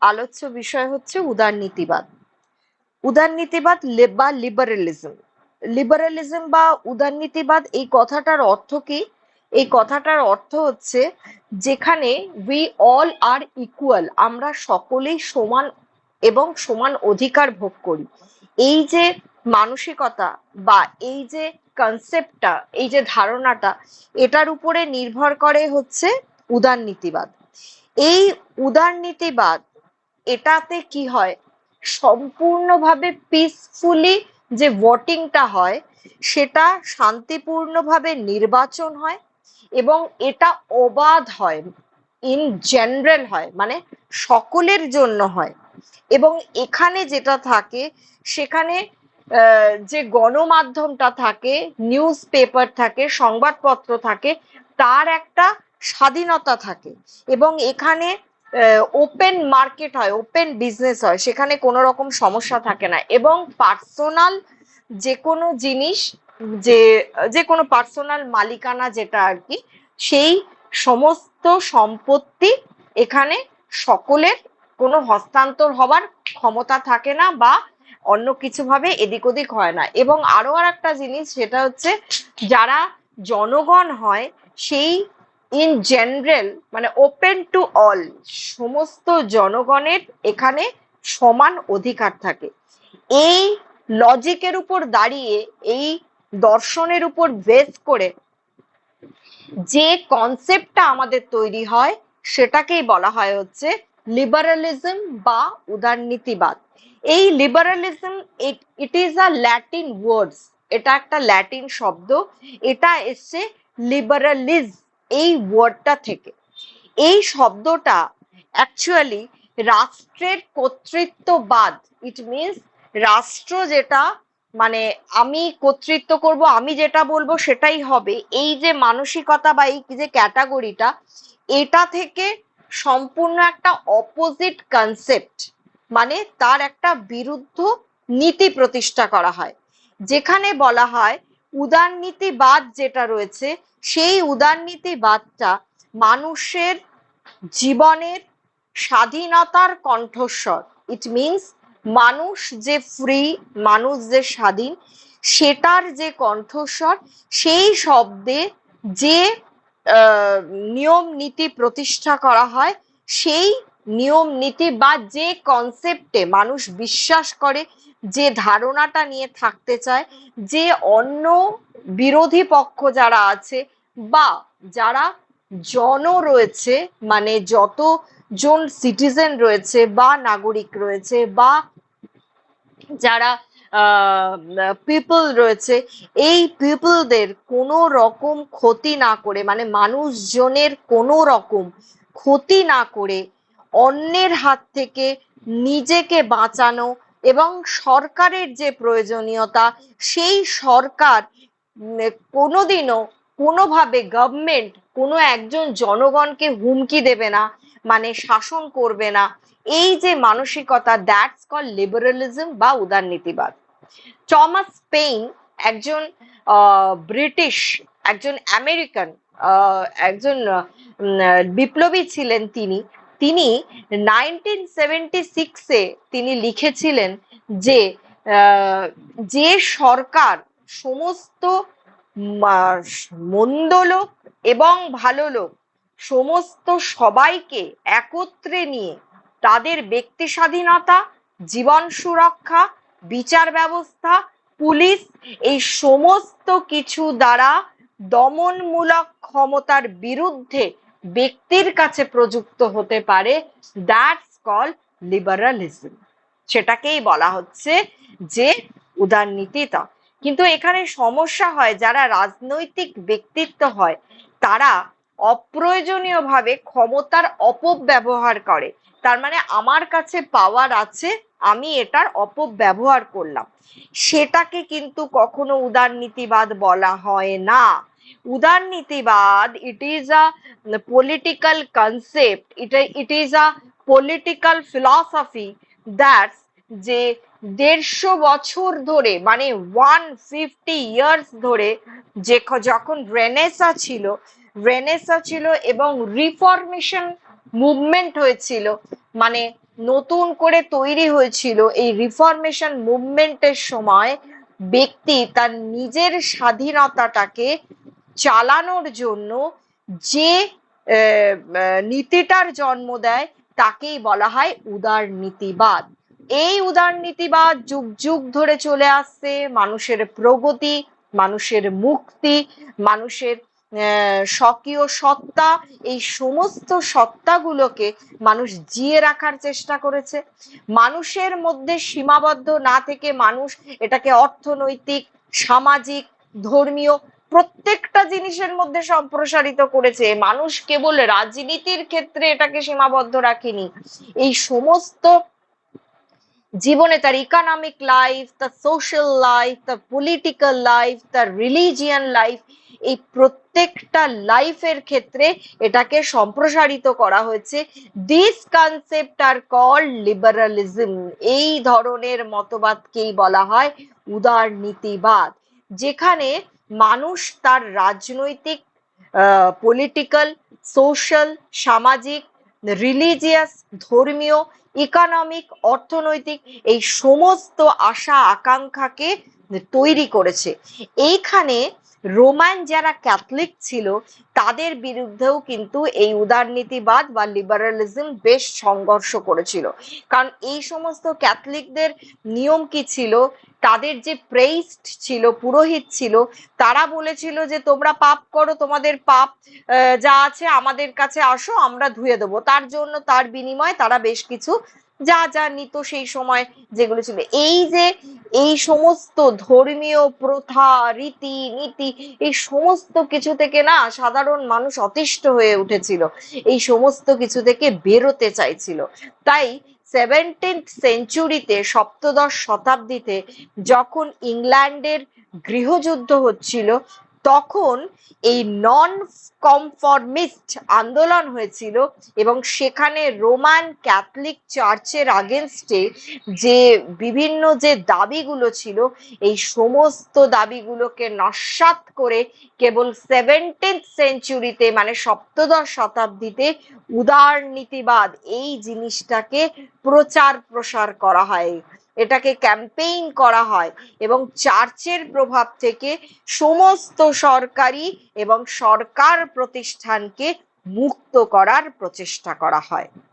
আলোচ্য বিষয় হচ্ছে উদারনীতিবাদ উদারনীতিবাদ বা লিবারেলিজম লিবারেলিজম বা উদারনীতিবাদ এই কথাটার অর্থ কি? এই কথাটার অর্থ হচ্ছে যেখানে উই অল আর ইকুয়াল আমরা সকলেই সমান এবং সমান অধিকার ভোগ করি। এই যে মানসিকতা বা এই যে কনসেপ্টটা এই যে ধারণাটা, এটার উপরে নির্ভর করে হচ্ছে উদারনীতিবাদ এই উদারনীতিবাদ এটাতে কি হয়? সম্পূর্ণভাবে পিসফুলি যে ভোটিংটা হয়, সেটা শান্তিপূর্ণভাবে নির্বাচন হয় এবং এটা অবাধ হয় ইন জেনারেল হয় মানে সকলের জন্য হয়। এবং এখানে যেটা থাকে, সেখানে যে গণমাধ্যমটা থাকে নিউজ পেপার থাকে, সংবাদপত্র থাকে, তার একটা স্বাধীনতা থাকে। এবং এখানে ওপেন মার্কেট হয় ওপেন বিজনেস হয়, সেখানে কোনো রকম সমস্যা থাকে না। এবং পার্সোনাল যে কোনো জিনিস, যে যে কোনো পার্সোনাল মালিকানা যেটা আর কি, সেই সমস্ত সম্পত্তি এখানে সকলের কোনো হস্তান্তর হবার ক্ষমতা থাকে না বা অন্য কিছুভাবে এদিক ওদিক হয় না। এবং আরও আর একটা জিনিস, সেটা হচ্ছে যারা জনগণ হয়, সেই ইন জেনারেল মানে ওপেন টু অল সমস্ত জনগণের এখানে সমান অধিকার থাকে। এই লজিকের উপর দাঁড়িয়ে, এই দর্শনের উপর বেস করে যে কনসেপ্টটা আমাদের তৈরি হয়, সেটাকেই বলা হয় হচ্ছে লিবারালিজম বা উদারনীতিবাদ। এই liberalism it is a Latin words এটা একটা ল্যাটিন শব্দ, এটা এসছে লিবারালিজ এই ওয়ার্ডটা থেকে। এই শব্দটা অ্যাকচুয়ালি রাষ্ট্রের কর্তৃত্ববাদ। ইট মিনস রাষ্ট্র যেটা মানে আমি কর্তৃত্ব করব, আমি যেটা বলব সেটাই হবে। এই যে মানসিকতা বা এই যে ক্যাটাগরিটা এটা থেকে সম্পূর্ণ একটা অপোজিট কনসেপ্ট মানে তার একটা বিরুদ্ধ নীতি প্রতিষ্ঠা করা হয়। যেখানে বলা হয়, উদারনীতিবাদ যেটা রয়েছে সেই উদারনীতিবাদটা মানুষের জীবনের স্বাধীনতার কণ্ঠস্বর। ইট মিনস মানুষ যে ফ্রি মানুষ যে স্বাধীন, সেটার যে কণ্ঠস্বর, সেই শব্দে যে নিয়ম নীতি প্রতিষ্ঠা করা হয়, সেই নিয়ম নীতি বা যে কনসেপ্টে মানুষ বিশ্বাস করে, যে ধারণাটা নিয়ে থাকতে চায়, যে অন্য বিরোধী পক্ষ যারা আছে বা যারা জন রয়েছে মানে যত জন সিটিজেন রয়েছে বা নাগরিক রয়েছে বা যারা পিপল রয়েছে, এই পিপলদের কোনো রকম ক্ষতি না করে মানে মানুষজনের কোনো রকম ক্ষতি না করে অন্যের হাত থেকে নিজেকে বাঁচানো এবং সরকারের যে প্রয়োজনীয়তা, সেই সরকার কোনোদিনও কোনোভাবে গভর্নমেন্ট কোনো একজন জনগণকে হুমকি দেবে না মানে শাসন করবে না। এই যে মানসিকতা দ্যাটস কল লিবারালিজম বা উদারনীতিবাদ। টমাস পেইন একজন ব্রিটিশ একজন আমেরিকান একজন বিপ্লবী ছিলেন তিনি। তিনি নাইনটিন সেভেন্টি সিক্সে তিনি লিখেছিলেন যে যে সরকার সমস্ত মন্দ লোক এবং ভালো লোক সমস্ত সবাইকে একত্রে নিয়ে তাদের ব্যক্তি স্বাধীনতা জীবন সুরক্ষা, বিচার ব্যবস্থা, পুলিশ এই সমস্ত কিছু দ্বারা দমনমূলক ক্ষমতার বিরুদ্ধে ব্যক্তির কাছে প্রযুক্ত হতে পারে। দ্যাটস কল লিবারালিজম সেটাকেই বলা হচ্ছে যে উদারনীতি উদারনীতিতা কিন্তু এখানে সমস্যা হয়, যারা রাজনৈতিক ব্যক্তিত্ব হয়, তারা অপ্রয়োজনীয়ভাবে ক্ষমতার অপব্যবহার করে। তার মানে আমার কাছে পাওয়ার আছে, আমি এটার অপব্যবহার করলাম। সেটাকে কিন্তু কখনো উদারনীতিবাদ বলা হয় না। উদারনীতিবাদ it is a political concept এটা it is a political philosophy that's যে দেড়শো বছর ধরে মানে ওয়ান ফিফটি ইয়ার্স ধরে যে যখন রেনেসা ছিল রেনেসা ছিল এবং রিফরমেশন মুভমেন্ট হয়েছিল মানে নতুন করে তৈরি হয়েছিল এই রিফরমেশন মুভমেন্টের সময় ব্যক্তি তার নিজের স্বাধীনতাটাকে চালানোর জন্য যে নীতিটার জন্ম দেয় তাকেই বলা হয় উদারনীতিবাদ এই উদারনীতিবাদ যুগ যুগ ধরে চলে আসছে। মানুষের প্রগতি, মানুষের মুক্তি, মানুষের স্বকীয় সত্তা, এই সমস্ত সত্তাগুলোকে মানুষ জিয়ে রাখার চেষ্টা করেছে। মানুষের মধ্যে সীমাবদ্ধ না থেকে মানুষ এটাকে অর্থনৈতিক, সামাজিক, ধর্মীয় প্রত্যেকটা জিনিসের মধ্যে সম্প্রসারিত করেছে। মানুষ কেবল রাজনীতির ক্ষেত্রে এটাকে সীমাবদ্ধ রাখেনি। এই সমস্ত জীবনে তার ইকোনমিক লাইফ তার সোশ্যাল লাইফ তার পলিটিক্যাল লাইফ তার রিলিজিয়ান লাইফ এই প্রত্যেকটা লাইফের ক্ষেত্রে এটাকে সম্প্রসারিত করা হয়েছে। This concept are call liberalism এই ধরনের মতবাদকেই বলা হয় উদারনীতিবাদ। যেখানে মানুষ তার রাজনৈতিক পলিটিক্যাল সোশ্যাল সামাজিক রিলিজিয়াস ধর্মীয় ইকোনমিক অর্থনৈতিক এই সমস্ত আশা আকাঙ্ক্ষাকে তৈরি করেছে। এইখানে রোমান যারা ক্যাথলিক ছিল, তাদের বিরুদ্ধেও কিন্তু এই উদারনীতিবাদ বা লিবারালিজম বেশ সংঘর্ষ করেছিল। কারণ এই সমস্ত ক্যাথলিকদের নিয়ম কি ছিল? তাদের যে প্রেইস্ট ছিল, পুরোহিত ছিল, তারা বলেছিল যে, তোমরা পাপ করো, তোমাদের পাপ যা আছে আমাদের কাছে আসো, আমরা ধুয়ে দেবো। তার জন্য, তার বিনিময়ে তারা বেশ কিছু যা যা নিত সেই সময় যেগুলো ছিল। এই যে, এই সমস্ত ধর্মীয় প্রথা, রীতি, নীতি, এই সমস্ত কিছু থেকে না সাধারণ মানুষ অতিষ্ঠ হয়ে উঠেছিল। এই সমস্ত কিছু থেকে বেরোতে চাইছিল। তাই সেভেন্টিন্থ সেঞ্চুরিতে সপ্তদশ শতাব্দীতে যখন ইংল্যান্ডের গৃহযুদ্ধ হচ্ছিল তখন এই নন কনফরমিস্ট আন্দোলন হয়েছিল এবং সেখানে রোমান ক্যাথলিক চার্চের আগেনস্টে যে বিভিন্ন যে দাবিগুলো ছিল, এই সমস্ত দাবিগুলোকে নস্যাৎ করে কেবল সেভেন্টিন্থ সেঞ্চুরিতে মানে সপ্তদশ শতাব্দীতে উদারনীতিবাদ এই জিনিসটাকে প্রচার প্রসার করা হয়। এটাকে ক্যাম্পেইন করা হয় এবং চার্চের প্রভাব থেকে সমস্ত সরকারি এবং সরকার প্রতিষ্ঠানকে মুক্ত করার প্রচেষ্টা করা হয়।